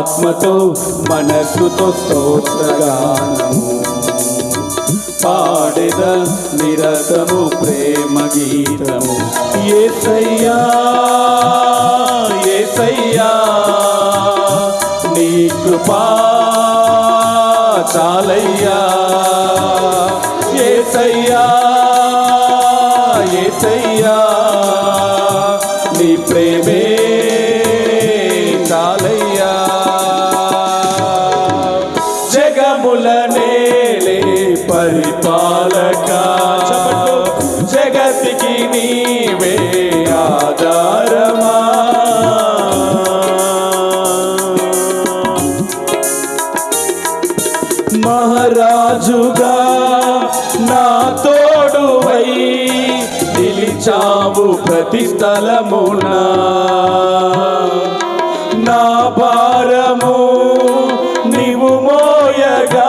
ఆత్మతో మనసుతో స్తోత్రగానము. పాడెద నిరతము ప్రేమ గీతము. ఏసయ్యా ఏసయ్యా నీ కృపా చాలయ్యా. ఏసయ్యా ఏసయ్యా నీ ప్రేమే పరిపాలక జగతికి నీవే ఆధారమా? మహారాజుగా నా తోడువై నిలిచావు ప్రతి స్థలమునా. నా భారము నీవు మోయగా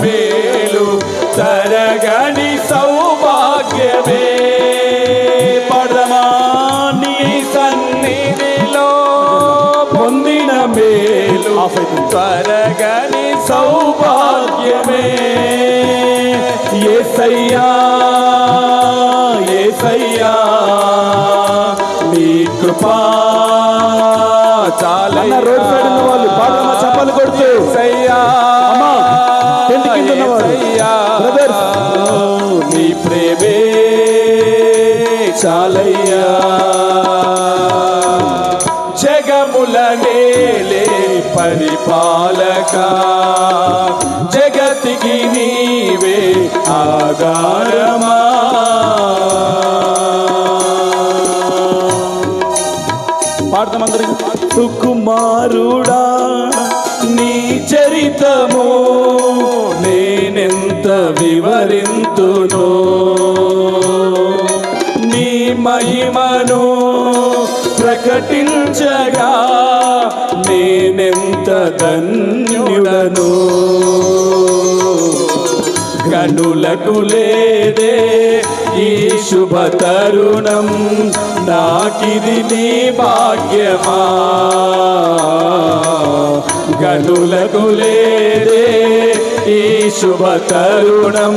మేలు తరగని సౌభాగ్యమే. పడమా నీ సన్నిధిలో పొందిన మేలు తరగని సౌభాగ్యమే. ఏసయ్యా ఏసయ్యా నీ కృపా చాలయ్యా జగముల నేలే పరిపాలక జగతికి నీవే ఆధారమా? పాడతాం అందరికి సుకుమారుడా నీ చరితము నేనెంత వివరింతునో? మహిమను ప్రకటించగా నేనెంత ధన్యుడను? గనులకు లేదే ఈ శుభ తరుణం నాకిది నీ భాగ్యమా? గనులకు లేదే ఈ శుభతరుణం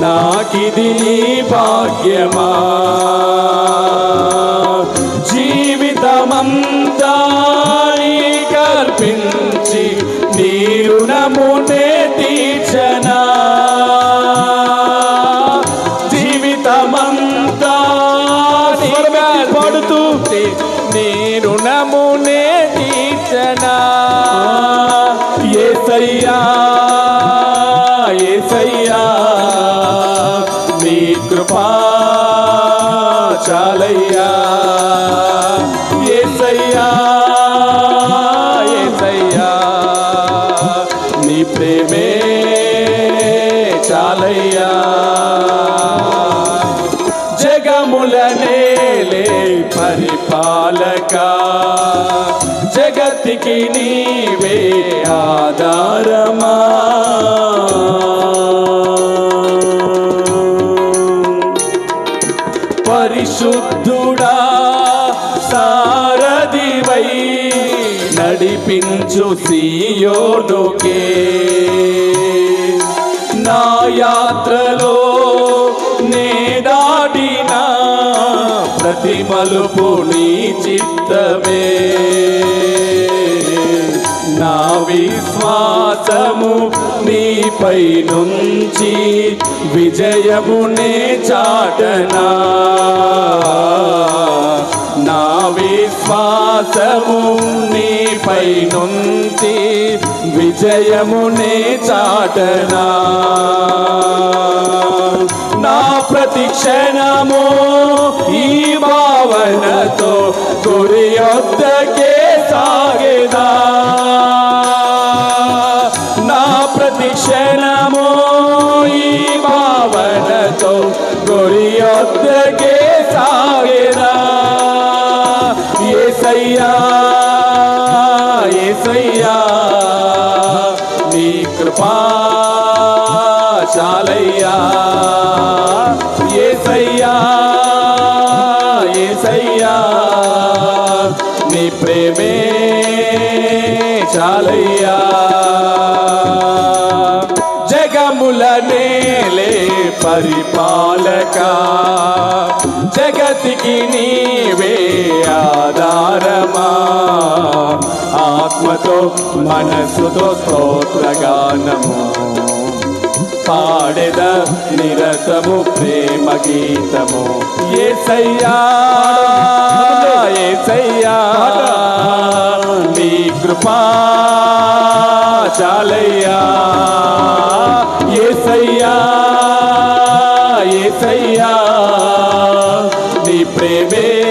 నాకిది నీ భాగ్యమా. జీవితమం చాలయ్యా. ఏసయ్యా ఏసయ్యా. నీ ప్రేమే చాలయ్యా. జగములనేలే పరిపాలక జగతికి నీవే ఆధారమా. పరిశుద్ధుడా సారథివై నడిపించు సియోనుకే. నా యాత్రలో నే దాటిన ప్రతి ప్రతి మలుపు నీ చిత్తమే. నా విశ్వాసము నీపై నుంచి విజయమునే చాటనా. నా విశ్వాసము నీపై నుంచి విజయమునే చాటనా. నా ప్రతిక్షణము ఈ భావనతో గురి వద్దకే సాగేదా. నా ప్రతి క్షణము ఈ భావనతో గురి సాగేదా ఏ సయ్యా చాలయ్యా. జగముల నేలే పరిపాలక జగతికి నీవే ఆధారమా. ఆత్మతో మనసుతో స్తోత్రగానము. పాడెద నిరతము ప్రేమ గీతము. ఏ సయ్యా ఏ సయ్యా నీ కృపా చాలయ్యా. ఏ సయ్యా ఏ సయ్యా నీ ప్రేమే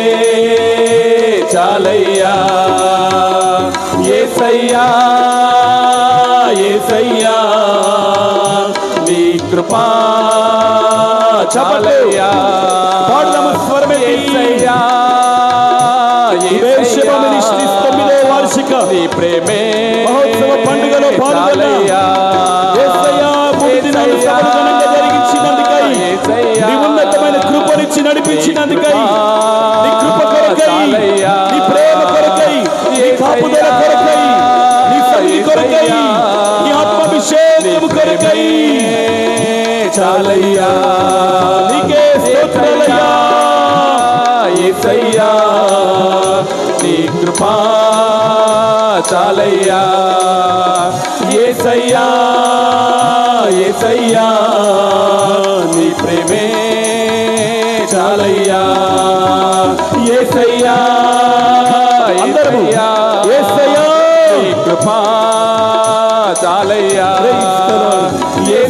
కృపా. చాలయ్యా పాడదాము మినిస్ట్రీస్ తొమ్మిదో వార్షిక. నీ ప్రేమే. మహోత్సవ పండుగలో. నీ ఉన్నతమైన కృపనిచ్చి నడిపించినందుకై నీ కృప. కొరకై. నీ ప్రేమ కొరకై నీ కాపుదల కొరకై నీ సన్నిధి కొరకై నీ ఆత్మాభిషేకము కొరకై. చాలయ్యా నీకే స్తోత్రాలయ్యా. ఏసయ్యా నీ కృపా చాలయ్యా ఏసయ్యా ఏసయ్యా నీ ప్రేమే చాలయ్యా ఏసయ్యా అందరము యేసయ్యా. నీ కృపా చాలయ్యా Praise the Lord.